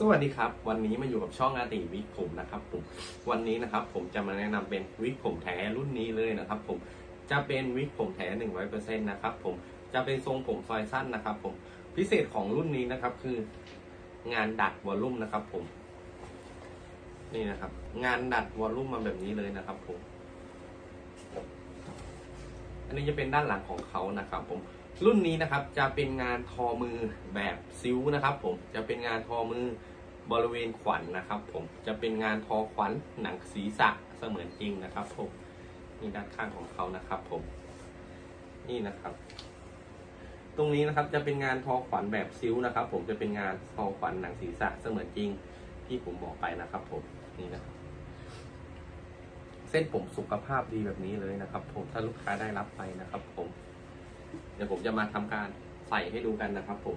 สวัสดีครับ วันนี้มาอยู่กับช่องอาติวิกผมนะครับผมวันนี้นะครับผมจะมาแนะนำเป็นวิกผมแท้รุ่นนี้เลยนะครับ ผมจะเป็นวิกผมแท้หนึ่งร้อยเปอร์เซ็นต์นะครับผมจะเป็นทรงผมซอยสั้นนะครับ ผมพิเศษของรุ่นนี้นะครับ คืองานดัดวอลลุ่มนะครับ ผม นี่นะครับ งานดัดวอลลุ่มมาแบบนี้เลยนะครับ ผม อันนี้จะเป็นด้านหลังของเขานะครับ ผม รุ่นนี้นะครับจะเป็นงานทอมือแบบซิ้วนะครับ ผมจะเป็นงานทอมือบริเวณขวัญนะครับ ผมจะเป็นงานทอขวัญหนังศีรษะเสมือนจริงนะครับ ผมนี่ด้านข้างของเขานะครับ ผมนี่นะครับ ตรงนี้นะครับจะเป็นงานทอขวัญแบบซิ้วนะครับ ผมจะเป็นงานทอขวัญหนังศีรษะเสมือนจริง ที่ผมบอกไปนะครับ ผมนี่นะครับเส้นผมสุขภาพดีแบบนี้เลยนะครับ ผมถ้าลูกค้าได้รับไปนะครับ ผม เดี๋ยวผมจะมาทำการใส่ให้ดูกันนะครับผม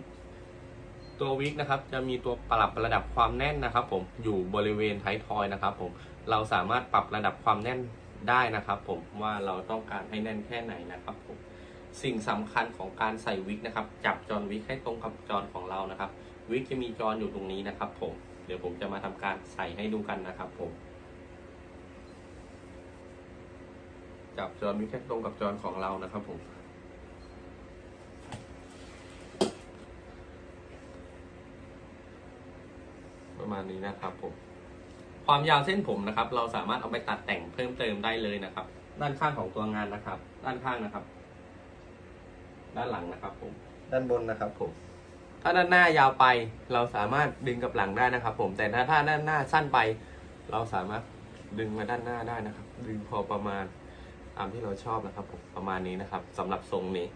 ตัววิกนะครับจะมีตัวปรับระดับความแน่นนะครับ ผมอยู่บริเวณไททอยนะครับ ผมเราสามารถปรับระดับความแน่นได้นะครับ ผมว่าเราต้องการให้แน่นแค่ไหนนะครับผมสิ่งสำคัญของการใส่วิกนะครับ จับจอนวิกให้ตรงกับจอนของเรานะครับ วิกจะมีจอนอยู่ตรงนี้นะครับ ผมเดี๋ยวผมจะมาทำการใส่ให้ดูกันนะครับ ผมจับจอนวิกให้ตรงกับจอนของเรานะครับ ผม ประมาณนี้นะครับผม ความยาวเส้นผมนะครับ เราสามารถเอาไปตัดแต่งเพิ่มเติมได้เลยนะครับ ด้านข้างของตัวงานนะครับ ด้านข้างนะครับ ด้านหลังนะครับผม ด้านบนนะครับผม ถ้าด้านหน้ายาวไป เราสามารถดึงกับหลังได้นะครับ ผม แต่ถ้าถ้าด้านหน้าสั้นไป เราสามารถดึงมาด้านหน้าได้นะครับ ดึงพอประมาณตามที่เราชอบนะครับผมประมาณนี้นะครับสำหรับทรงนี้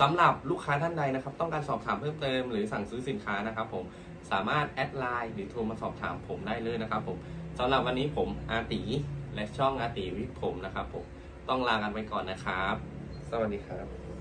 สำหรับลูกค้าท่านใดนะครับ ต้องการสอบถามเพิ่มเติมหรือสั่งซื้อสินค้านะครับ ผมสามารถแอดไลน์หรือโทรมาสอบถามผมได้เลยนะครับ ผมสำหรับวันนี้ผมอาติและช่องอาติวิทย์ผมนะครับ ผมต้องลากันไปก่อนนะครับ สวัสดีครับ